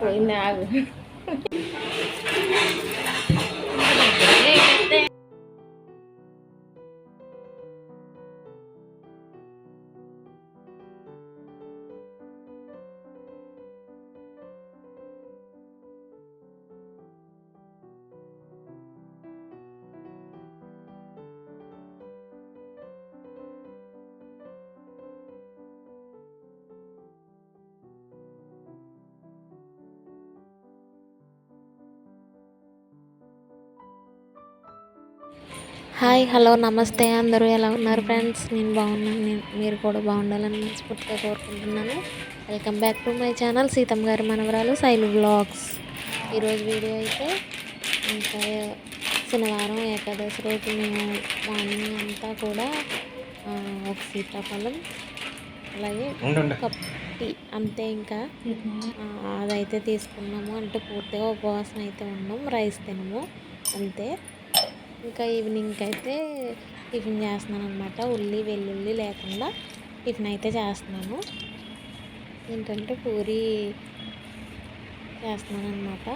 పోయింది ఆగు Hi hello నమస్తే. అందరూ ఎలా ఉన్నారు ఫ్రెండ్స్? నేను బాగున్నాను నేను మీరు కూడా బాగుండాలని మనస్ఫూర్తిగా కోరుకుంటున్నాను. Welcome back to my channel Seethamma గారి మనవరాలు శైలు బ్లాగ్స్ ఈరోజు వీడియో అయితే ఇంకా శనివారం ఏకాదశి రోజు మేము మార్నింగ్ అంతా కూడా ఒక సీతాఫలం అలాగే టీ అంతే ఇంకా. అదైతే తీసుకున్నాము. అంటే పూర్తిగా ఉపవాసం అయితే ఉన్నాం రైస్ తినము అంతే. ఇంకా ఈవినింగ్కి అయితే టిఫిన్ చేస్తున్నాను అనమాట ఉల్లి వెల్లుల్లి లేకుండా టిఫిన్ అయితే చేస్తున్నాను. ఏంటంటే పూరి చేస్తున్నాను అనమాట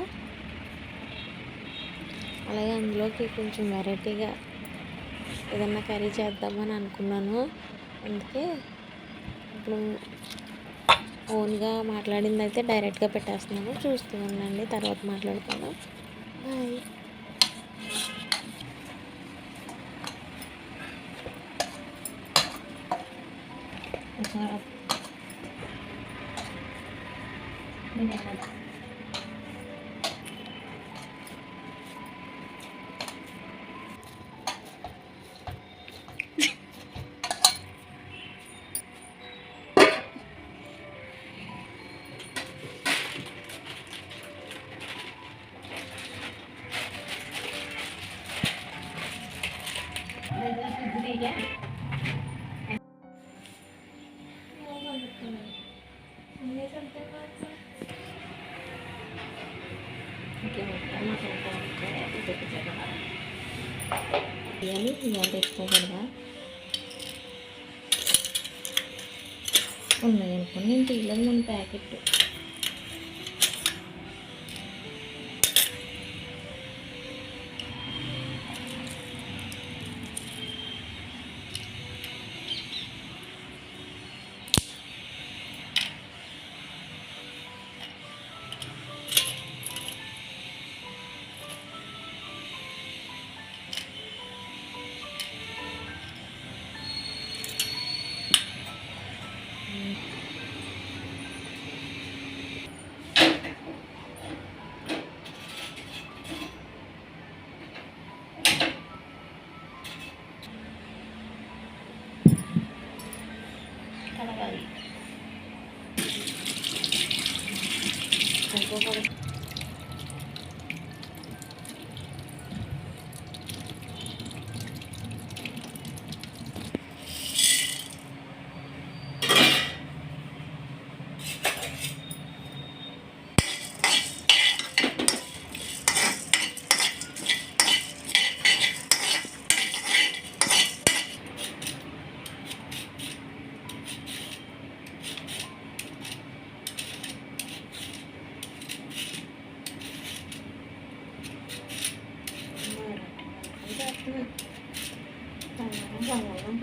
అలాగే అందులోకి కొంచెం వెరైటీగా ఏదన్నా కర్రీ చేద్దామని అనుకున్నాను. అందుకే ఇప్పుడు ఓన్గా మాట్లాడింది అయితే డైరెక్ట్గా పెట్టేస్తున్నాను. చూస్తూ ఉండండి తర్వాత మాట్లాడుకుందాం. బాయ్. Sarap. Ganyan na. ఇవాళ తెచ్చుకోగలరా ఉన్నాయి అనుకోండి నేను తీయలేదు మన ప్యాకెట్. kalagay. Thank you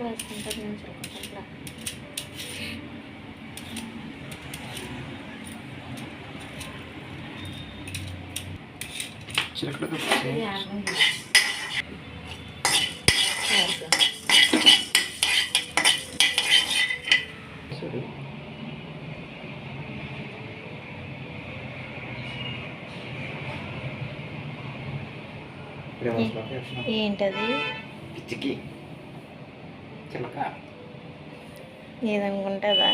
వేసుకుంటారు నేను. ఆగు. ఏంటది? పిచ్చికి. చిలుక ఏదనుకుంటుందా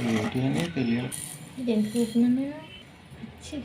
ఏంటి అని తెలియదు. ఇది ఎంత కూతున్నాను నేను? వచ్చి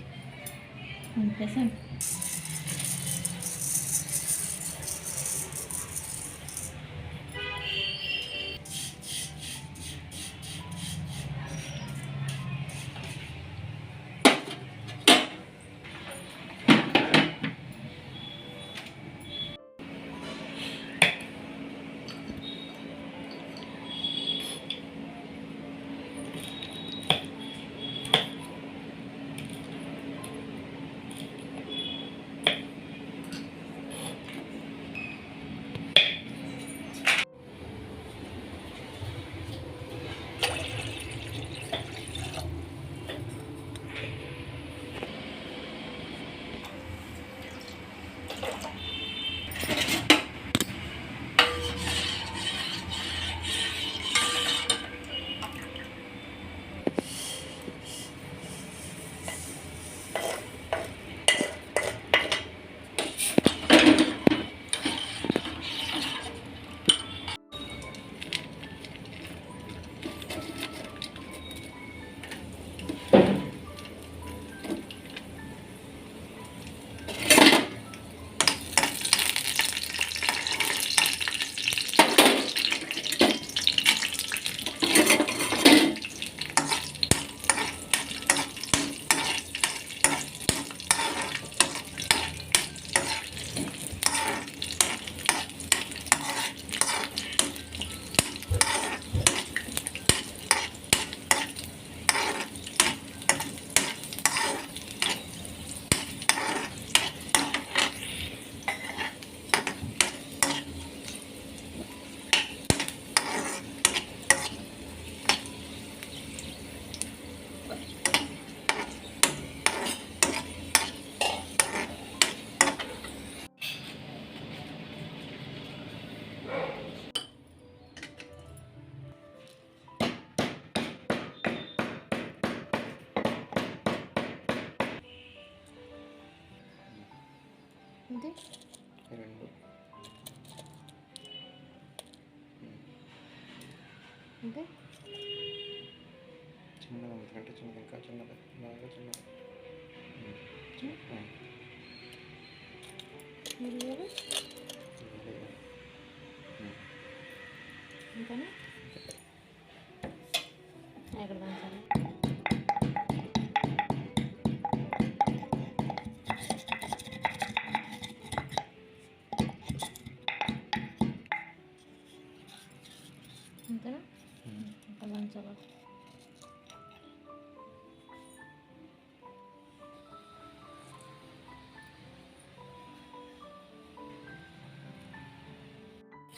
ఇది రెండు. ఇది చిన్నది అంతకంటే చిన్నది. ఇంకా చిన్నది. బాగా చిన్నది. ఉమ్.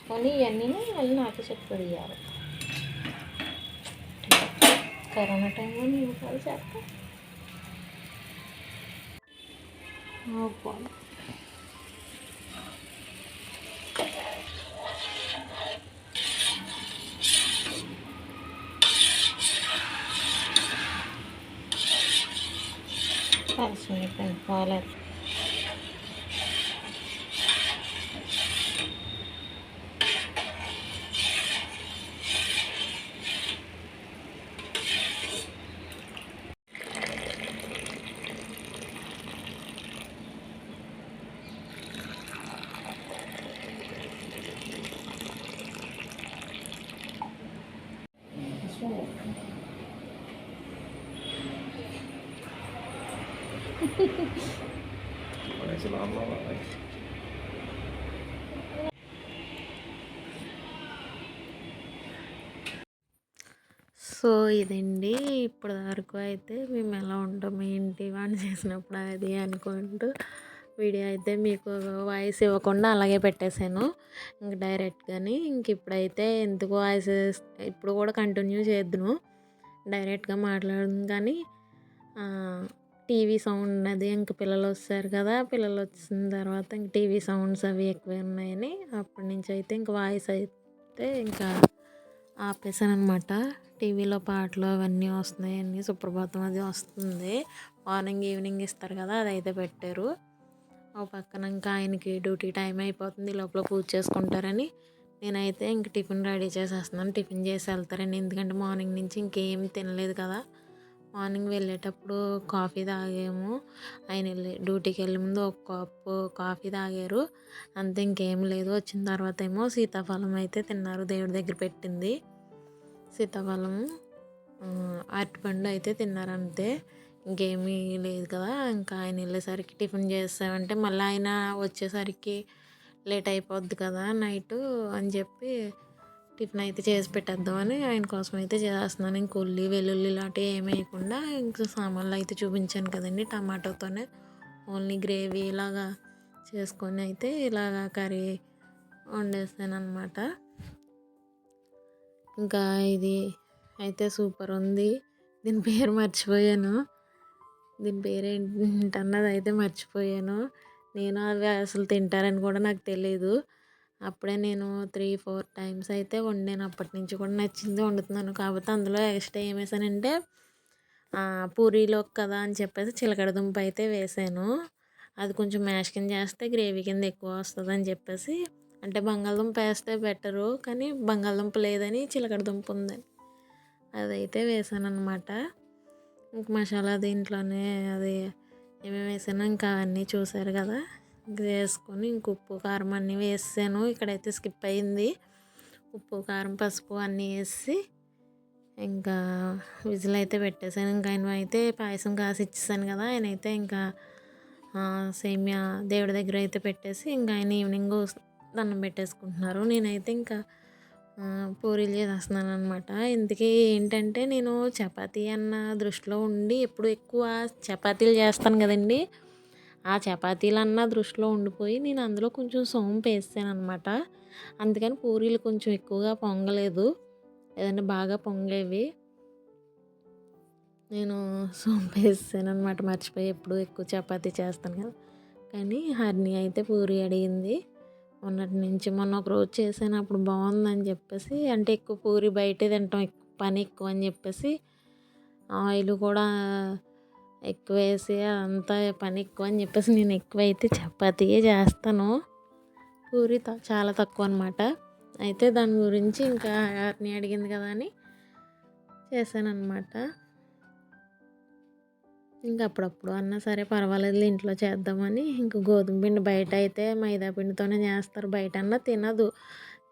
కొని ఇవన్నీ మళ్ళీ నాటు చెట్టు పెడియాలి కరోనా టైంలో నేను కాదు చేస్తా పోను కలిసి పోలేదు సో ఇదండి. ఇప్పటి వరకు అయితే మేము ఎలా ఉంటాం ఏంటి వాడిని చేసినప్పుడు అది అనుకుంటూ వీడియో అయితే మీకు వాయిస్ ఇవ్వకుండా అలాగే పెట్టేశాను. ఇంక డైరెక్ట్గాని ఇంక ఇప్పుడైతే ఎందుకు వాయిస్ ఇప్పుడు కూడా కంటిన్యూ చేద్దును. డైరెక్ట్గా మాట్లాడదు కానీ టీవీ సౌండ్ అది ఇంక పిల్లలు వస్తారు కదా పిల్లలు వచ్చిన తర్వాత ఇంక టీవీ సౌండ్స్ అవి ఎక్కువ ఉన్నాయని అప్పటి నుంచి అయితే ఇంక వాయిస్ అయితే ఇంకా ఆపేసాను అనమాట టీవీలో పాటలు అవన్నీ వస్తున్నాయి అన్నీ సుప్రభాతం అది వస్తుంది. మార్నింగ్ ఈవినింగ్ ఇస్తారు కదా అదైతే పెట్టారు. ఒక పక్కన ఇంకా ఆయనకి డ్యూటీ టైం అయిపోతుంది ఈ లోపల పూజ చేసుకుంటారని. నేనైతే ఇంక టిఫిన్ రెడీ చేసేస్తున్నాను. టిఫిన్ చేసి వెళ్తారండి. ఎందుకంటే మార్నింగ్ నుంచి ఇంకేం తినలేదు కదా. మార్నింగ్ వెళ్ళేటప్పుడు కాఫీ తాగాము. ఆయన వెళ్ళి డ్యూటీకి వెళ్ళే ముందు ఒక కప్పు కాఫీ తాగారు. అంతే ఇంకేం లేదు. వచ్చిన తర్వాత ఏమో సీతాఫలం అయితే తిన్నారు. దేవుడి దగ్గర పెట్టింది. సీతాఫలం అరటిపండు అయితే తిన్నారు అంతే. ఇంకేమీ లేదు కదా. ఇంకా ఆయన వెళ్ళేసరికి టిఫిన్ చేస్తామంటే మళ్ళీ ఆయన వచ్చేసరికి లేట్ అయిపోద్ది కదా నైట్ అని చెప్పి టిఫిన్ అయితే చేసి పెట్టేద్దామని ఆయన కోసం అయితే చేస్తున్నాను. ఇంక ఉల్లి వెల్లుల్లి లాంటివి ఏమి వేయకుండా ఇంకా సామాన్లు అయితే చూపించాను కదండి టమాటోతోనే. ఓన్లీ గ్రేవీ ఇలాగా చేసుకొని అయితే ఇలాగా కర్రీ వండేస్తాను అనమాట ఇంకా ఇది అయితే సూపర్ ఉంది. దీని పేరు మర్చిపోయాను. దీని పేరేంటి అన్నది అయితే మర్చిపోయాను. నేను అవి అసలు తింటారని కూడా నాకు తెలియదు అప్పుడే నేను త్రీ ఫోర్ టైమ్స్ అయితే వండాను. అప్పటి నుంచి కూడా నచ్చింది వండుతున్నాను. కాకపోతే అందులో ఎక్స్ట్రా ఏం వేసానంటే పూరీలో కదా అని చెప్పేసి చిలకడ దుంప అయితే వేసాను. అది కొంచెం మ్యాష్ కింద చేస్తే గ్రేవీ కింద ఎక్కువ వస్తుంది అని చెప్పేసి అంటే బంగాళదుంప వేస్తే బెటరు కానీ బంగాళదుంప లేదని చిలకడ దుంప ఉందని అదైతే వేసాను అనమాట ఇంక మసాలా దీంట్లోనే అది ఏమేమి వేసానో ఇంకా అన్నీ చూసారు కదా. ఇంక వేసుకొని ఇంక ఉప్పు కారం అన్నీ వేసాను. ఇక్కడైతే స్కిప్ అయింది. ఉప్పు కారం పసుపు అన్నీ వేసి ఇంకా విజిల్ అయితే పెట్టేశాను. ఇంకా ఆయన అయితే పాయసం కాసి ఇచ్చేసాను కదా. ఆయన అయితే ఇంకా సేమియా దేవుడి దగ్గర అయితే పెట్టేసి ఇంకా ఆయన ఈవినింగ్ దండం పెట్టేసుకుంటున్నారు. నేనైతే ఇంకా పూరీలు చేసేస్తున్నాను అనమాట ఇంతకీ ఏంటంటే నేను చపాతీ అన్న దృష్టిలో ఉండి ఎప్పుడు ఎక్కువ చపాతీలు చేస్తాను కదండి. ఆ చపాతీలు అన్న దృష్టిలో ఉండిపోయి నేను అందులో కొంచెం సోంపు వేసాను అనమాట అందుకని పూరీలు కొంచెం ఎక్కువగా పొంగలేదు. ఏదంటే బాగా పొంగేవి. నేను సోంపు వేసాను అనమాట మర్చిపోయి ఎప్పుడు ఎక్కువ చపాతీ చేస్తాను కదా. కానీ హర్ని అయితే పూరి అడిగింది. మొన్నటి నుంచి మొన్న ఒక రోజు చేశాను అప్పుడు బాగుందని చెప్పేసి అంటే ఎక్కువ పూరి బయటే తింటాం ఎక్కువ పని ఎక్కువ అని చెప్పేసి ఆయిల్ కూడా ఎక్కువ వేసి అంతా పని ఎక్కువ అని చెప్పేసి నేను ఎక్కువైతే చపాతీయే చేస్తాను. పూరి త- చాలా తక్కువ అనమాట అయితే దాని గురించి ఇంకా ఆర్ని అడిగింది కదా అని చేశాను అనమాట ఇంకా అప్పుడప్పుడు అన్నా సరే పర్వాలేదు ఇంట్లో చేద్దామని. ఇంక గోధుమ పిండి బయట అయితే మైదా పిండితోనే చేస్తారు. బయట అన్నా తినదు.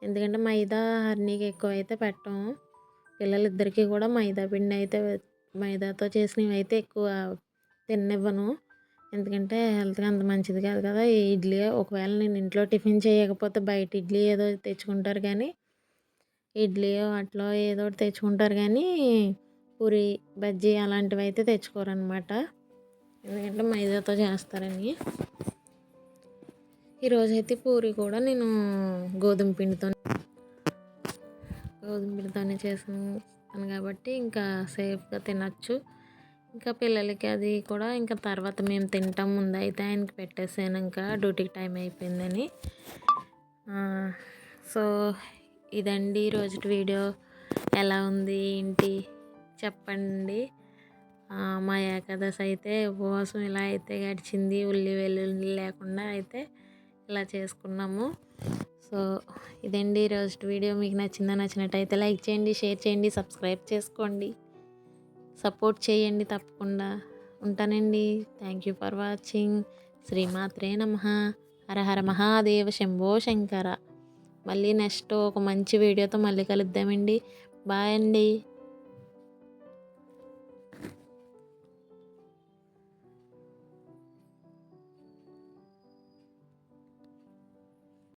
ఎందుకంటే మైదా హర్నీకి ఎక్కువ అయితే పెట్టము పిల్లలిద్దరికీ కూడా మైదా పిండి అయితే మైదాతో చేసినవి అయితే ఎక్కువ తిన్నివ్వను. ఎందుకంటే హెల్త్కి అంత మంచిది కాదు కదా. ఈ ఇడ్లీ ఒకవేళ నేను ఇంట్లో టిఫిన్ చేయకపోతే బయట ఇడ్లీ ఏదో తెచ్చుకుంటారు కానీ ఇడ్లీ అట్లా ఏదో ఒకటి తెచ్చుకుంటారు కానీ పూరి బజ్జీ అలాంటివి అయితే తెచ్చుకోరనమాట ఎందుకంటే మైదాతో చేస్తారని. ఈరోజైతే పూరి కూడా నేను గోధుమ పిండితో గోధుమ పిండితోనే చేసాను కాబట్టి ఇంకా సేఫ్గా తినచ్చు. ఇంకా పిల్లలకి అది కూడా ఇంకా తర్వాత మేము తింటాం ముందు అయితే ఆయనకి పెట్టేసాను ఇంకా డ్యూటీకి టైం అయిపోయిందని. సో ఇదండి ఈరోజు వీడియో. ఎలా ఉంది ఏంటి? చెప్పండి. మా ఏకాదశి అయితే ఉపవాసం ఇలా అయితే గడిచింది. ఉల్లి వెల్లుల్లి లేకుండా అయితే ఇలా చేసుకున్నాము. సో ఇదండి ఈరోజు వీడియో. మీకు నచ్చిందా నచ్చినట్టయితే లైక్ చేయండి షేర్ చేయండి సబ్స్క్రైబ్ చేసుకోండి. సపోర్ట్ చేయండి తప్పకుండా. ఉంటానండి. Thank you for watching. శ్రీమాత్రే నమ. హర హర మహాదేవ శంభో శంకర. మళ్ళీ నెక్స్ట్ ఒక మంచి వీడియోతో మళ్ళీ కలుద్దామండి. బాయ్ అండి.